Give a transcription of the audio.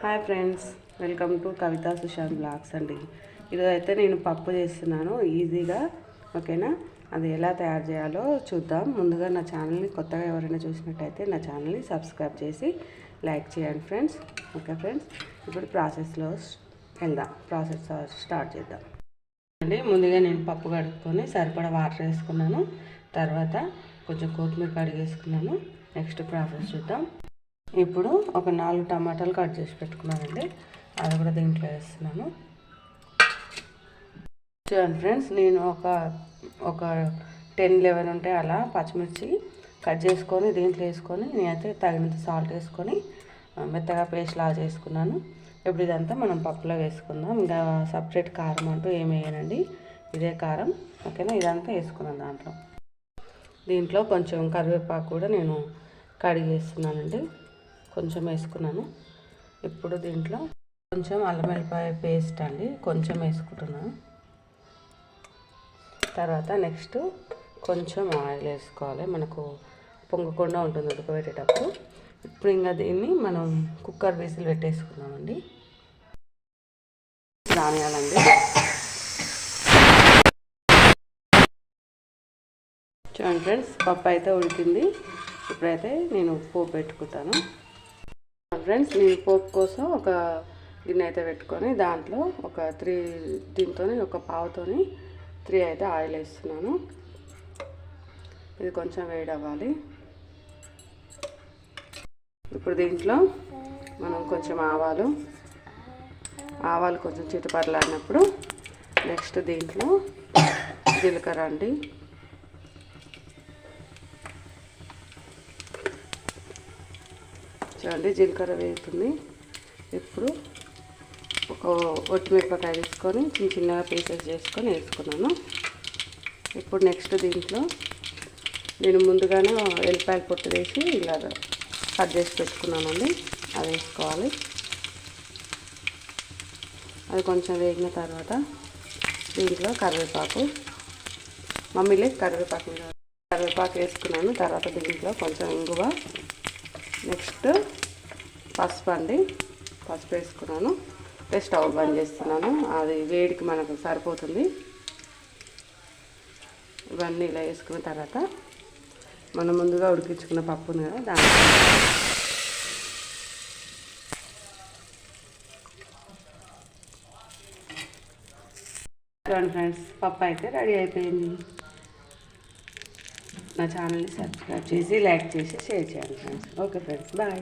Hi friends welcome to Kavitha Sushant blogs అండి. ఇదైతే అయితే నేను పప్పు చేస్తున్నాను ఈజీగా ఓకేనా? అది ఎలా తయారు చేయాలో చూద్దాం. ముందుగా నా ఛానల్ని కొత్తగా ఎవరైనా చూసినట్టయితే నా ఛానల్ని సబ్స్క్రైబ్ చేసి లైక్ చేయండి ఫ్రెండ్స్. ఓకే ఫ్రెండ్స్ ఇప్పుడు ప్రాసెస్లో వెళ్దాం. ప్రాసెస్ స్టార్ట్ చేద్దాం. అండి ముందుగా నేను పప్పు కడుక్కొని సరిపడా వాటర్ వేసుకున్నాను. తర్వాత కొంచెం కొత్తిమీర కడిగేసుకున్నాను. నెక్స్ట్ ప్రాసెస్ చూద్దాం. ఇప్పుడు ఒక నాలుగు టమాటాలు కట్ చేసి పెట్టుకున్నానండి. అది కూడా దీంట్లో వేస్తున్నాను. చూడండి ఫ్రెండ్స్ నేను ఒక ఒక టెన్ లెవెన్ ఉంటే అలా పచ్చిమిర్చి కట్ చేసుకొని దీంట్లో వేసుకొని నేనైతే తగినంత సాల్ట్ వేసుకొని మెత్తగా పేస్ట్ లాగా చేసుకున్నాను. ఇప్పుడు ఇదంతా మనం పప్పులో వేసుకుందాం. ఇంకా సపరేట్ కారం అంటూ ఏమి వేయనండి. ఇదే కారం ఓకేనా? ఇదంతా వేసుకున్నాను దాంట్లో. దీంట్లో కొంచెం కరివేపాకు కూడా నేను కడిగేస్తున్నానండి. కొంచెం వేసుకున్నాను. ఇప్పుడు దీంట్లో కొంచెం అల్లం వెల్లిపాయ పేస్ట్ అండి కొంచెం వేసుకుంటున్నాను. తర్వాత నెక్స్ట్ కొంచెం ఆయిల్ వేసుకోవాలి. మనకు పొంగకుండా ఉంటుంది ఉడకబెట్టేటప్పుడు. ఇప్పుడు ఇంకా దీన్ని మనం కుక్కర్ విజిల్ పెట్టేసుకున్నామండి ధాన్యాలండి చూడండి ఫ్రెండ్స్ పప్పు అయితే ఉడికింది. ఇప్పుడైతే నేను ఉప్పు పెట్టుకుంటాను. ఫ్రెండ్స్ నేను పోపు కోసం ఒక గిన్నె అయితే పెట్టుకొని దాంట్లో ఒక త్రీ దీంతో ఒక పావుతోని త్రీ అయితే ఆయిల్ వేస్తున్నాను. ఇది కొంచెం వేడి అవ్వాలి ఇప్పుడు దీంట్లో మనం కొంచెం ఆవాలు ఆవాలు కొంచెం చిటపరలాడినప్పుడు నెక్స్ట్ దీంట్లో జీలకర్ర అండి చూడండి జీలకర్ర వేగుతుంది. ఇప్పుడు ఒక ఒట్టిమిరపకాయ తీసుకొని చిన్న చిన్నగా పీసెస్ చేసుకొని వేసుకున్నాను. ఇప్పుడు నెక్స్ట్ దీంట్లో నేను ముందుగానే ఎల్లిపాయల పొట్టు వేసి ఇలా కట్ చేసి పెట్టుకున్నానండి. అది వేసుకోవాలి. అది కొంచెం వేగిన తర్వాత దీంట్లో కరివేపాకు మమ్మీలే కరివేపాకు కరివేపాకు వేసుకున్నాను. తర్వాత దీంట్లో కొంచెం ఇంగువ నెక్స్ట్ పసుపు అండి. పసుపు వేసుకున్నాను. స్టవ్ బంద్ చేస్తున్నాను. అది వేడికి మనకు సరిపోతుంది. ఇవన్నీ ఇలా వేసుకున్న తర్వాత మనం ముందుగా ఉడికించుకున్న పప్పు ఉంది కదా దాని ఫ్రెండ్స్ పప్పు అయితే రెడీ అయిపోయింది. నా ఛానల్ని సబ్స్క్రైబ్ చేసి లైక్ చేసి షేర్ చేయండి ఫ్రెండ్స్. Okay friends bye.